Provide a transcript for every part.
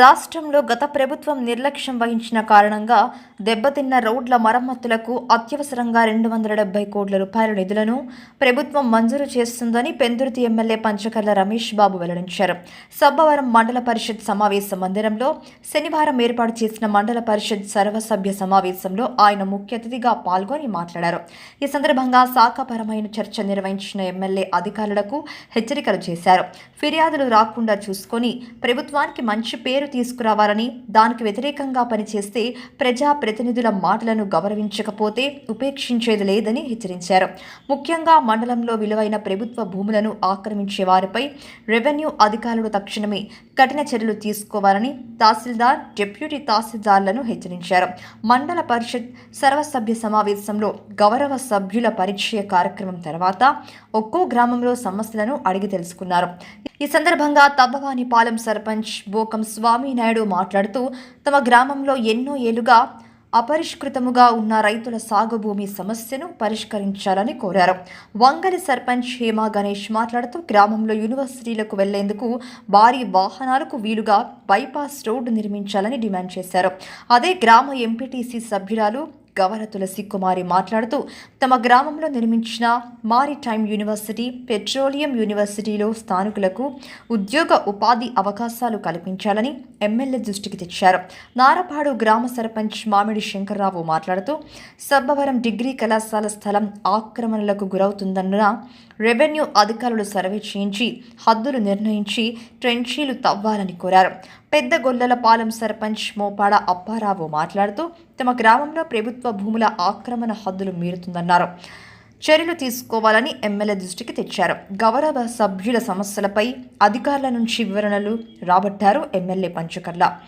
రాష్ట్రంలో గత ప్రభుత్వం నిర్లక్ష్యం వహించిన కారణంగా దెబ్బతిన్న రోడ్ల మరమ్మతులకు అత్యవసరంగా రెండు వందల డెబ్బై కోట్ల రూపాయల నిధులను ప్రభుత్వం మంజూరు చేస్తుందని పెందుర్తి ఎమ్మెల్యే పంచకర్ల రమేష్ బాబు వెల్లడించారు. సబ్బవరం మండల పరిషత్ సమావేశ మందిరంలో శనివారం ఏర్పాటు చేసిన మండల పరిషత్ సర్వసభ్య సమావేశంలో ఆయన ముఖ్య అతిథిగా పాల్గొని మాట్లాడారు. ఈ సందర్భంగా శాఖపరమైన చర్చ నిర్వహించిన ఎమ్మెల్యే అధికారులకు హెచ్చరికలు చేశారు. ఫిర్యాదులు రాకుండా చూసుకొని ప్రభుత్వానికి మంచి పేరు తీసుకురావాలని దానికి వ్యతిరేకంగా పనిచేస్తే ప్రజా ప్రతినిధుల మాటలను గౌరవించకపోతే ఉపేక్షించేది లేదని హెచ్చరించారు. ముఖ్యంగా మండలంలో విలువైన ప్రభుత్వ భూములను ఆక్రమించే వారిపై రెవెన్యూ అధికారులు తక్షణమే కఠిన చర్యలు తీసుకోవాలని తహసీల్దార్ డిప్యూటీ తహసీల్దార్లను హెచ్చరించారు. మండల పరిషత్ సర్వసభ్య సమావేశంలో గౌరవ సభ్యుల పరిచయ కార్యక్రమం తర్వాత ఒక్కో గ్రామంలో సమస్యలను అడిగి తెలుసుకున్నారు. ఈ సందర్భంగా తబ్బవానిపాలెం సర్పంచ్ బోకం స్వామినాయుడు మాట్లాడుతూ తమ గ్రామంలో ఎన్నో ఏళ్ళుగా అపరిష్కృతముగా ఉన్న రైతుల సాగు భూమి సమస్యను పరిష్కరించాలని కోరారు. వంగలి సర్పంచ్ హేమా గణేష్ మాట్లాడుతూ గ్రామంలో యూనివర్సిటీలకు వెళ్ళేందుకు భారీ వాహనాలకు వీలుగా బైపాస్ రోడ్డు నిర్మించాలని డిమాండ్ చేశారు. అదే గ్రామ ఎంపీటీసీ సభ్యురాలు గవర తులసి కుమారి మాట్లాడుతూ తమ గ్రామంలో నిర్మించిన మారిటైమ్ యూనివర్సిటీ పెట్రోలియం యూనివర్సిటీలో స్థానికులకు ఉద్యోగ ఉపాధి అవకాశాలు కల్పించాలని ఎమ్మెల్యే దృష్టికి తెచ్చారు. నారపాడు గ్రామ సర్పంచ్ మామిడి శంకర్రావు మాట్లాడుతూ సబ్బవరం డిగ్రీ కళాశాల స్థలం ఆక్రమణలకు గురవుతుందన్న రెవెన్యూ అధికారులు సర్వే చేయించి హద్దులు నిర్ణయించి ట్రెంచీలు తవ్వాలని కోరారు. పెద్ద గొల్లలపాలెం సర్పంచ్ మోపాడ అప్పారావు మాట్లాడుతూ తమ గ్రామంలో ప్రభుత్వ భూముల ఆక్రమణ హద్దులు మీరుతుందన్నారు. చర్యలు తీసుకోవాలని ఎమ్మెల్యే దృష్టికి తెచ్చారు. గౌరవ సభ్యుల సమస్యలపై అధికారుల నుంచి వివరణలు రాబట్టారు ఎమ్మెల్యే పంచకర్ల.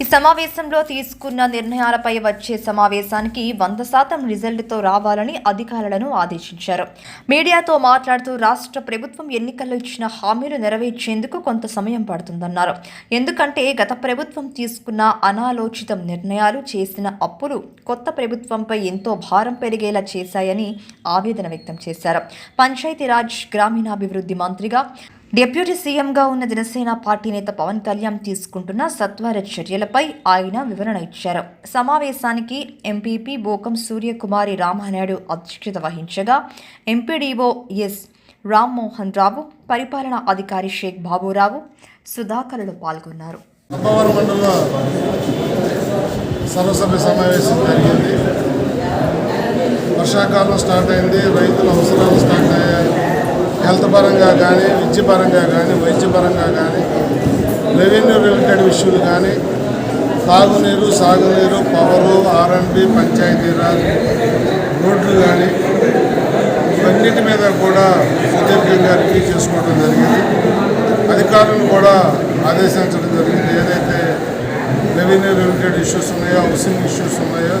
ఈ సమావేశంలో తీసుకున్న నిర్ణయాలపై వచ్చే సమావేశానికి వంద శాతం రిజల్ట్తో రావాలని అధికారులను ఆదేశించారు. మీడియాతో మాట్లాడుతూ రాష్ట్ర ప్రభుత్వం ఎన్నికల్లో ఇచ్చిన హామీలు నెరవేర్చేందుకు కొంత సమయం పడుతుందన్నారు. ఎందుకంటే గత ప్రభుత్వం తీసుకున్న అనాలోచిత నిర్ణయాలు చేసిన అప్పులు కొత్త ప్రభుత్వంపై ఎంతో భారం పెరిగేలా చేశాయని ఆవేదన వ్యక్తం చేశారు. పంచాయతీరాజ్ గ్రామీణాభివృద్ధి మంత్రిగా డిప్యూటీ సీఎంగా ఉన్న జనసేన పార్టీ నేత పవన్ కళ్యాణ్ తీసుకుంటున్న సత్వర చర్యలపై ఆయన వివరణ ఇచ్చారు. సమావేశానికి ఎంపీపీ బోకం సూర్యకుమారి రామానాయుడు అధ్యక్షత వహించగా ఎంపీడీఓ ఎస్ రామ్మోహన్ రావు పరిపాలనా అధికారి షేక్ బాబురావు సుధాకరులు పాల్గొన్నారు. సర్వసభ్య సమావేశం జరిగింది. వర్షాకాలం స్టార్ట్ అయింది రైతుల అవసరాలు స్టార్ట్ అయ్యాయి. హెల్త్ పరంగా కానీ విద్య పరంగా కానీ వైద్య పరంగా కానీ రెవెన్యూ రిలేటెడ్ ఇష్యూలు కానీ తాగునీరు సాగునీరు పవరు ఆర్ఎండ్బి పంచాయతీరాజ్ రోడ్లు కానీ ఇవన్నిటి మీద కూడా సుదీర్ఘంగా రివ్యూ చేసుకోవడం జరిగింది. అధికారులను కూడా ఆదేశించడం జరిగింది. ఏదైతే రెవెన్యూ రిలేటెడ్ ఇష్యూస్ ఉన్నాయో హౌసింగ్ ఇష్యూస్ ఉన్నాయో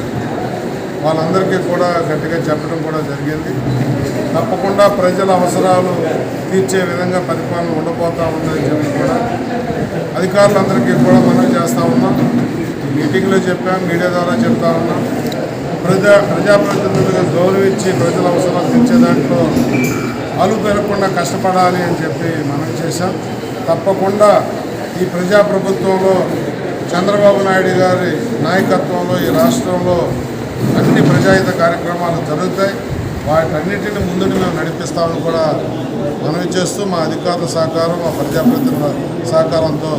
వాళ్ళందరికీ కూడా గట్టిగా చెప్పడం కూడా జరిగింది. తప్పకుండా ప్రజల అవసరాలు తీర్చే విధంగా పరిపాలన ఉండబోతా ఉందని చెప్పి కూడా అధికారులందరికీ కూడా మనం చేస్తూ ఉన్నాం. మీటింగ్లో చెప్పాం మీడియా ద్వారా చెప్తా ఉన్నాం. ప్రజా ప్రజాప్రతినిధులుగా గౌరవించి ప్రజల అవసరాలు తీర్చే దాంట్లో అలు పెరగకుండా కష్టపడాలి అని చెప్పి మనం చేశాం. తప్పకుండా ఈ ప్రజాప్రభుత్వంలో చంద్రబాబు నాయుడు గారి నాయకత్వంలో ఈ రాష్ట్రంలో అన్ని ప్రజాహిత కార్యక్రమాలు జరుగుతాయి. వాటన్నిటిని ముందుని మేము నడిపిస్తామని కూడా మనవి చేస్తూ మా అధికారుల సహకారం మా ప్రజాప్రతినిధుల సహకారంతో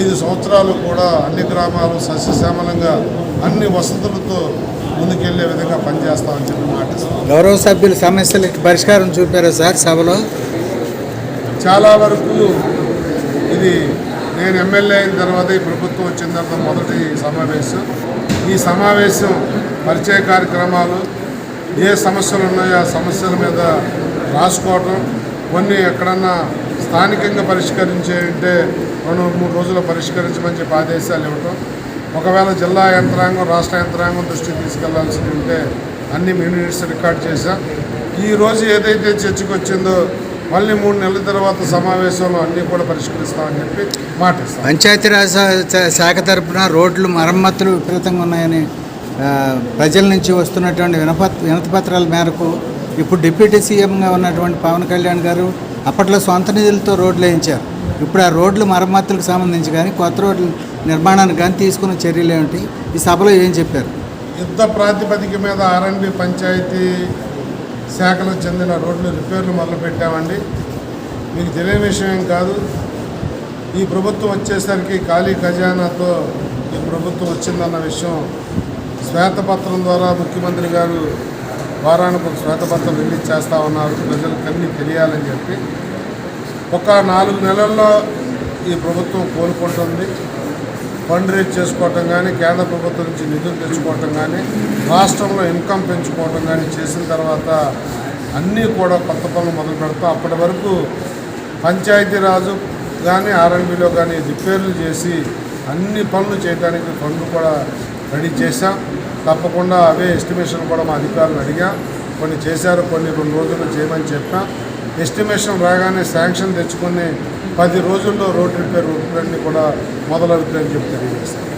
ఐదు సంవత్సరాలు కూడా అన్ని గ్రామాలు సస్యశ్యామలంగా అన్ని వసతులతో ముందుకెళ్ళే విధంగా పనిచేస్తామని చెప్పి మాటిస్తాం గౌరవ సభ్యుల సమస్యలకి పరిష్కారం చూపారా సార్ సభలో? చాలా వరకు ఇది నేను ఎమ్మెల్యే అయిన తర్వాత ఈ ప్రభుత్వం వచ్చిన తర్వాత మొదటి సమావేశం. ఈ సమావేశం పరిచయ కార్యక్రమాలు ఏ సమస్యలు ఉన్నాయో ఆ సమస్యల మీద రాసుకోవటం కొన్ని ఎక్కడన్నా స్థానికంగా పరిష్కరించే అంటే రెండు మూడు రోజులు పరిష్కరించమని చెప్పి ఆదేశాలు ఇవ్వటం. ఒకవేళ జిల్లా యంత్రాంగం రాష్ట్ర యంత్రాంగం దృష్టికి తీసుకెళ్ళాల్సి ఉంటే అన్ని మినిట్స్ రికార్డ్ చేశాం. ఈరోజు ఏదైతే చర్చకు వచ్చిందో మళ్ళీ మూడు నెలల తర్వాత సమావేశంలో అన్నీ కూడా పరిష్కరిస్తామని చెప్పి మాటిస్తాం పంచాయతీరాజ్ శాఖ తరపున రోడ్లు మరమ్మతులు విపరీతంగా ఉన్నాయని ప్రజల నుంచి వస్తున్నటువంటి వినపత్ వినతిపత్రాల మేరకు ఇప్పుడు డిప్యూటీ సీఎంగా ఉన్నటువంటి పవన్ కళ్యాణ్ గారు అప్పట్లో సొంత నిధులతో రోడ్లు వేయించారు. ఇప్పుడు ఆ రోడ్లు మరమ్మతులకు సంబంధించి కానీ కొత్త రోడ్ల నిర్మాణానికి కానీ తీసుకున్న చర్యలు ఏమిటి? ఈ సభలో ఏం చెప్పారు? యుద్ధ ప్రాతిపదిక మీద ఆర్ఎన్బి పంచాయతీ శాఖలకు చెందిన రోడ్లు రిపేర్లు మొదలుపెట్టామండి. మీకు తెలియని విషయం కాదు. ఈ ప్రభుత్వం వచ్చేసరికి ఖాళీ ఖజానాతో ఈ ప్రభుత్వం వచ్చిందన్న విషయం శ్వేతపత్రం ద్వారా ముఖ్యమంత్రి గారు వారానికి ఒక శ్వేతపత్రం రిలీజ్ చేస్తూ ఉన్నారు. ప్రజలకు అన్నీ తెలియాలని చెప్పి. ఒక నాలుగు నెలల్లో ఈ ప్రభుత్వం కోలుకుంటుంది. ఫండ్ రేజ్ చేసుకోవటం కానీ కేంద్ర ప్రభుత్వం నుంచి నిధులు తెచ్చుకోవటం కానీ రాష్ట్రంలో ఇన్కమ్ పెంచుకోవటం కానీ చేసిన తర్వాత అన్నీ కూడా కొత్త పనులు మొదలు పెడతాం అప్పటి వరకు పంచాయతీరాజు కానీ ఆర్ఎన్బిలో కానీ రిపేర్లు చేసి అన్ని పనులు చేయడానికి ఫండ్ కూడా రెడీ చేశాం. తప్పకుండా అవే ఎస్టిమేషన్ కూడా మా అధికారులు అడిగాం. కొన్ని చేశారు కొన్ని రెండు రోజుల్లో చేయమని చెప్పాం. ఎస్టిమేషన్ రాగానే శాంక్షన్ తెచ్చుకొని పది రోజుల్లో రోడ్ రిపేర్ వర్కులన్నీ కూడా మొదలవుతాయని చెప్పి తెలియజేస్తాను